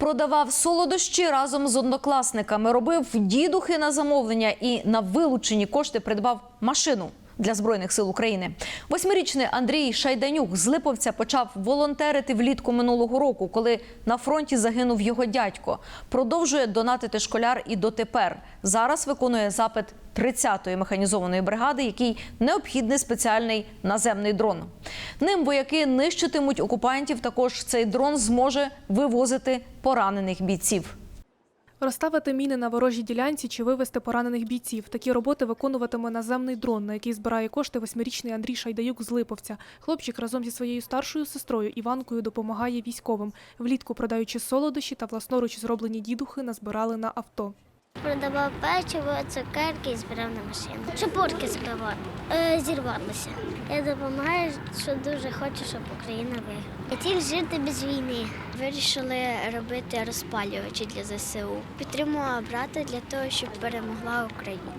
Продавав солодощі разом з однокласниками, робив дідухи на замовлення і на вилучені кошти придбав машину. Для збройних сил України восьмирічний Андрій Шайданюк з Липовця почав волонтерити влітку минулого року, коли на фронті загинув його дядько. Продовжує донатити школяр і дотепер. Зараз виконує запит 30-ї механізованої бригади, який необхідний спеціальний наземний дрон. Ним вояки нищитимуть окупантів. Також цей дрон зможе вивозити поранених бійців. Розставити міни на ворожій ділянці чи вивезти поранених бійців. Такі роботи виконуватиме наземний дрон, на який збирає кошти восьмирічний Андрій Шайдаюк з Липовця. Хлопчик разом зі своєю старшою сестрою Іванкою допомагає військовим. Влітку продаючи солодощі та власноруч зроблені дідухи, назбирали на авто. Продавав печиво, цукерки і збирав на машину. Шапурки збивав, е, зірвалися. Я допомагаю, що дуже хочу, щоб Україна виграла. Хотів жити без війни. Вирішили робити розпалювачі для ЗСУ. Підтримувала брата для того, щоб перемогла Україна.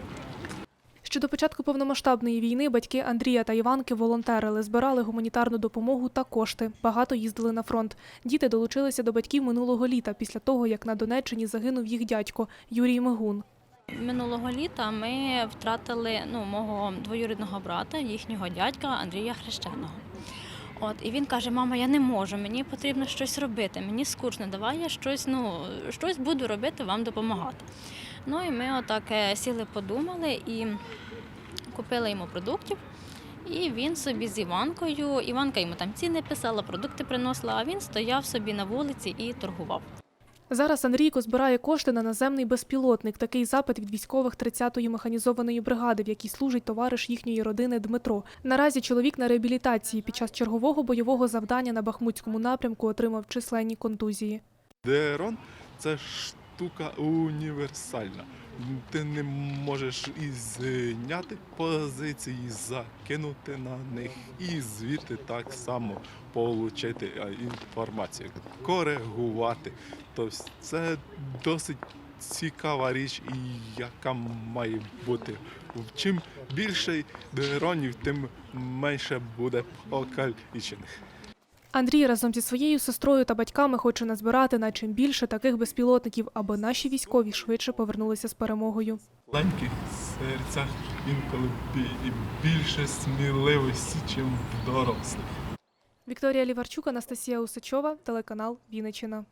Ще до початку повномасштабної війни батьки Андрія та Іванки волонтерили, збирали гуманітарну допомогу та кошти. Багато їздили на фронт. Діти долучилися до батьків минулого літа, після того як на Донеччині загинув їх дядько Юрій Мигун. Минулого літа ми втратили ну, мого двоюрідного брата, їхнього дядька Андрія Хрещеного. От, і він каже: мама, я не можу, мені потрібно щось робити, мені скучно, давай я щось, ну, щось буду робити, вам допомагати. Ну і ми отак е, сіли, подумали і купили йому продуктів. І він собі з Іванкою, Іванка йому там ціни писала, продукти приносила, а він стояв собі на вулиці і торгував. Зараз Андрійко збирає кошти на наземний безпілотник. Такий запит від військових 30-ї механізованої бригади, в якій служить товариш їхньої родини Дмитро. Наразі чоловік на реабілітації під час чергового бойового завдання на Бахмутському напрямку отримав численні контузії. Дерон це штука універсальна. Ти не можеш і зняти позиції, закинути на них, і звідти так само отримати інформацію, коригувати. Тобто це досить цікава річ, і яка має бути. Чим більше дронів, тим менше буде окалічених. Андрій разом зі своєю сестрою та батьками хоче назбирати на чим більше таких безпілотників, аби наші військові швидше повернулися з перемогою. маленьких серця інколи і більше сміливості, чим в дорослих. Вікторія Ліварчук, Анастасія Усачова, телеканал Вінниччина.